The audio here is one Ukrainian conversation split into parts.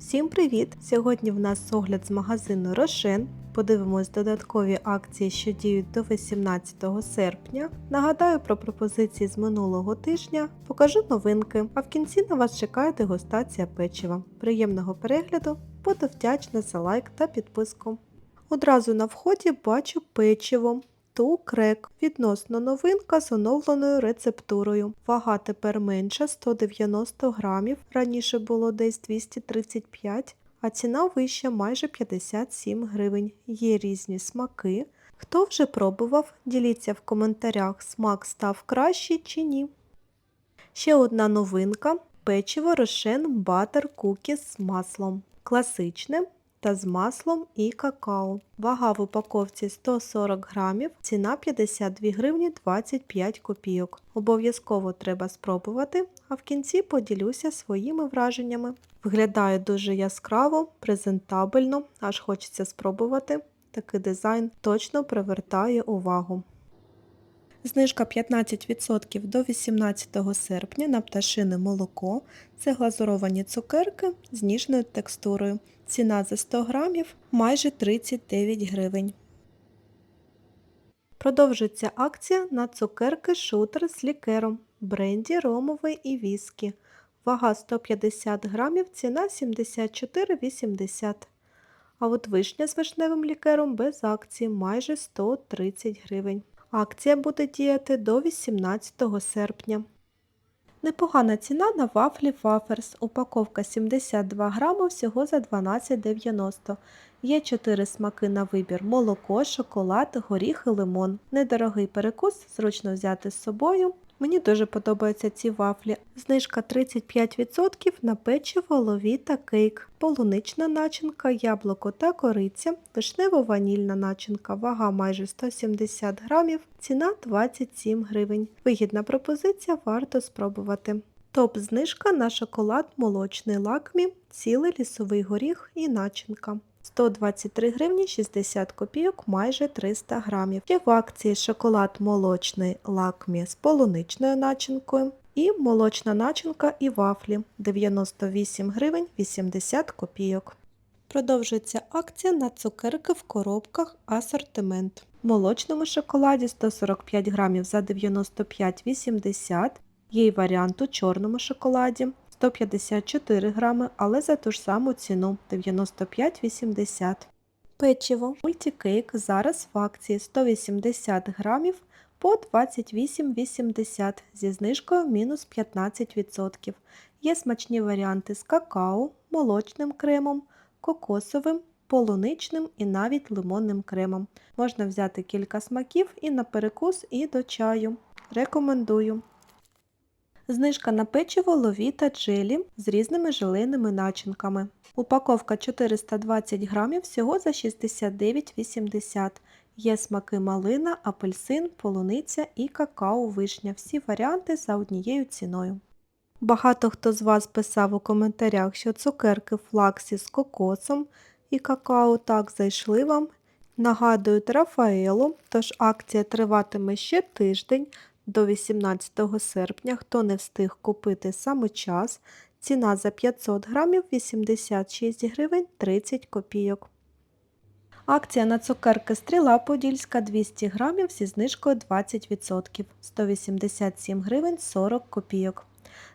Всім привіт! Сьогодні в нас огляд з магазину Рошен. Подивимось додаткові акції, що діють до 18 серпня. Нагадаю про пропозиції з минулого тижня, покажу новинки, а в кінці на вас чекає дегустація печива. Приємного перегляду, буду вдячна за лайк та підписку. Одразу на вході бачу печиво. Ту крек відносно новинка з оновленою рецептурою. Вага тепер менша 190 грамів, раніше було десь 235, а ціна вища майже 57 гривень. Є різні смаки. Хто вже пробував, діліться в коментарях, смак став кращий чи ні. Ще одна новинка печиво Рошен Батер Кукіс з маслом. Класичне та з маслом і какао. Вага в упаковці 140 грамів, ціна 52 гривні 25 копійок. Обов'язково треба спробувати, а в кінці поділюся своїми враженнями. Виглядає дуже яскраво, презентабельно, аж хочеться спробувати. Такий дизайн точно привертає увагу. Знижка 15% до 18 серпня на пташине молоко. Це глазуровані цукерки з ніжною текстурою. Ціна за 100 грамів майже 39 гривень. Продовжується акція на цукерки шутер з лікером, бренді, ромовий і віскі. Вага 150 грамів, ціна 74,80. А от вишня з вишневим лікером без акції майже 130 гривень. Акція буде діяти до 18 серпня. Непогана ціна на вафлі Ваферс. Упаковка 72 грами всього за 12,90. Є 4 смаки на вибір: молоко, шоколад, горіх і лимон. Недорогий перекус, зручно взяти з собою. Мені дуже подобаються ці вафлі. Знижка 35% на печиво, лові та кейк, полунична начинка, яблуко та кориця, вишнево-ванільна начинка, вага майже 170 грамів, ціна 27 гривень. Вигідна пропозиція, варто спробувати. Топ-знижка на шоколад молочний лакмі, цілий лісовий горіх і начинка. 123 гривні 60 копійок, майже 300 грамів. Є в акції шоколад молочний лакмі з полуничною начинкою і молочна начинка і вафлі 98 гривень 80 копійок. Продовжується акція на цукерки в коробках асортимент. В молочному шоколаді 145 грамів за 95,80. Є й варіант у чорному шоколаді 154 грами, але за ту ж саму ціну 95,80. Печиво мультикейк зараз в акції 180 грамів по 28,80 зі знижкою мінус 15%. Є смачні варіанти з какао, молочним кремом, кокосовим, полуничним і навіть лимонним кремом. Можна взяти кілька смаків і на перекус, і до чаю. Рекомендую. Знижка на печиво лові та джелі з різними желейними начинками. Упаковка 420 грамів всього за 69,80. Є смаки малина, апельсин, полуниця і какао-вишня. Всі варіанти за однією ціною. Багато хто з вас писав у коментарях, що цукерки флаксі з кокосом і какао так зайшли вам. Нагадують Рафаелу, тож акція триватиме ще тиждень до 18 серпня. Хто не встиг купити саме час, ціна за 500 грамів 86 гривень 30 копійок. Акція на цукерки стріла подільська 200 грамів зі знижкою 20%, 187 гривень 40 копійок.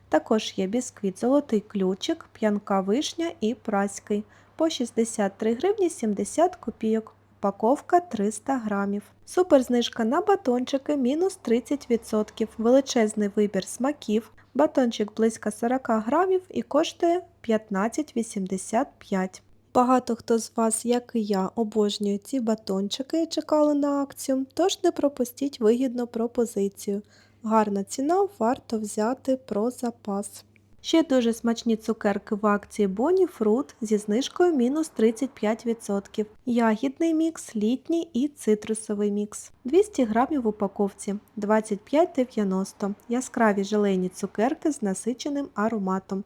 Також є бісквіт золотий ключик, п'янка вишня і праський по 63 гривні 70 копійок. Упаковка 300 грамів. Суперзнижка на батончики мінус 30%. Величезний вибір смаків. Батончик близько 40 грамів і коштує 15,85. Багато хто з вас, як і я, обожнює ці батончики і чекали на акцію, тож не пропустіть вигідну пропозицію. Гарна ціна, варто взяти про запас. Ще дуже смачні цукерки в акції Bonnie Fruit зі знижкою мінус 35%. Ягідний мікс, літній і цитрусовий мікс. 200 грамів в упаковці 25,90. Яскраві желейні цукерки з насиченим ароматом.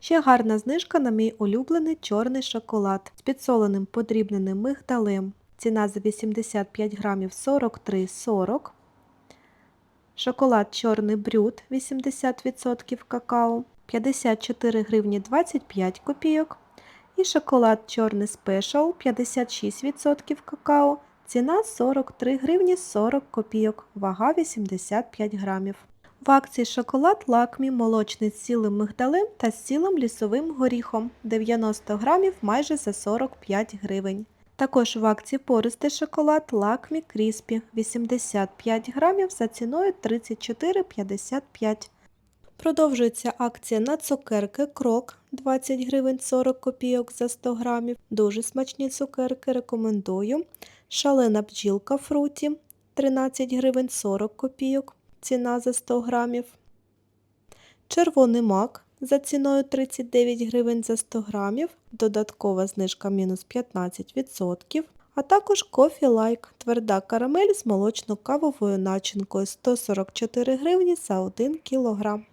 Ще гарна знижка на мій улюблений чорний шоколад з підсоленим подрібненим мигдалем. Ціна за 85 грамів 43,40. Шоколад чорний брют 80% какао 54 гривні 25 копійок. І шоколад чорний спешл 56% какао. Ціна 43 гривні 40 копійок, вага 85 грамів. В акції шоколад лакмі молочний з цілим мигдалем та з цілим лісовим горіхом 90 грамів майже за 45 гривень. Також в акції пористий шоколад лакмі кріспі 85 грамів за ціною 34,55. Продовжується акція на цукерки Крок 20 гривень 40 копійок за 100 грамів. Дуже смачні цукерки рекомендую. Шалена бджілка фруті 13 гривень 40 копійок. Ціна за 100 грамів. Червоний мак за ціною 39 гривень за 100 грамів. Додаткова знижка мінус 15%. А також кофі лайк, тверда карамель з молочно-кавовою начинкою 144 гривні за 1 кілограм.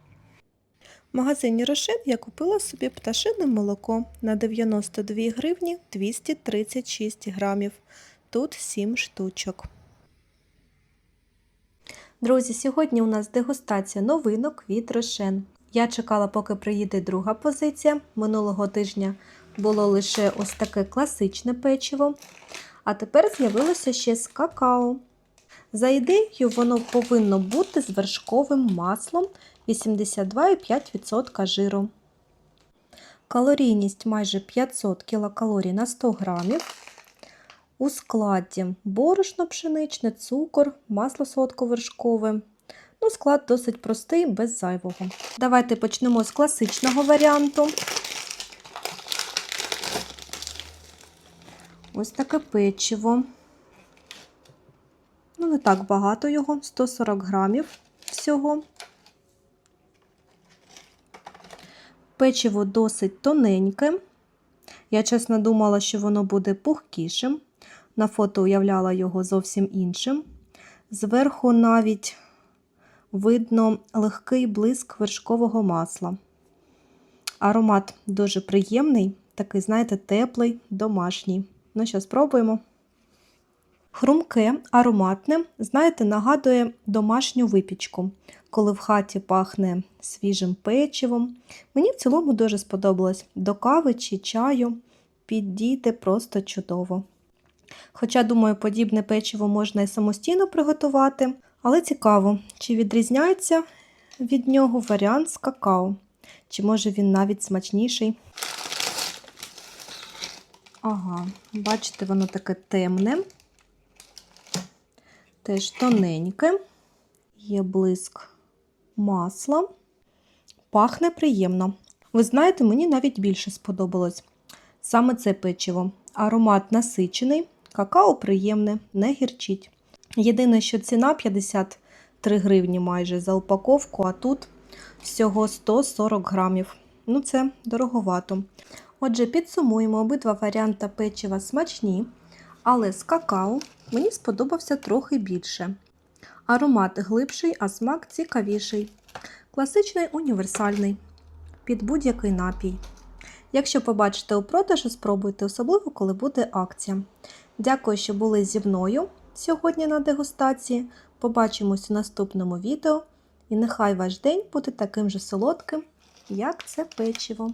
В магазині Рошен я купила собі пташине молоко на 92 гривні 236 грамів. Тут 7 штучок. Друзі, сьогодні у нас дегустація новинок від Рошен. Я чекала, поки приїде друга позиція. Минулого тижня було лише ось таке класичне печиво. А тепер з'явилося ще з какао. За ідеєю, воно повинно бути з вершковим маслом 82,5% жиру. Калорійність майже 500 кілокалорій на 100 грамів. У складі борошно пшеничне, цукор, масло солодковершкове. Ну, склад досить простий, без зайвого. Давайте почнемо з класичного варіанту. Ось таке печиво. Ну, не так багато його, 140 грамів всього. Печиво досить тоненьке. Я чесно думала, що воно буде пухкішим. На фото уявляла його зовсім іншим. Зверху навіть видно легкий блиск вершкового масла. Аромат дуже приємний, такий, знаєте, теплий, домашній. Ну що, спробуємо. Хрумке, ароматне, знаєте, нагадує домашню випічку, коли в хаті пахне свіжим печивом. Мені в цілому дуже сподобалось до кави чи чаю підійде просто чудово. Хоча, думаю, подібне печиво можна і самостійно приготувати, але цікаво, чи відрізняється від нього варіант з какао, чи може він навіть смачніший. Ага, бачите, воно таке темне, теж тоненьке, є блиск масла, пахне приємно. Ви знаєте, мені навіть більше сподобалось саме це печиво. Аромат насичений, какао приємне, не гірчить. Єдине, що ціна 53 гривні майже за упаковку, а тут всього 140 грамів. Ну, це дороговато. Отже, підсумуємо обидва варіанти печива смачні, але з какао мені сподобався трохи більше. Аромат глибший, а смак цікавіший. Класичний універсальний. Під будь-який напій. Якщо побачите у продажу, спробуйте, особливо, коли буде акція. Дякую, що були зі мною сьогодні на дегустації. Побачимось у наступному відео. І нехай ваш день буде таким же солодким, як це печиво.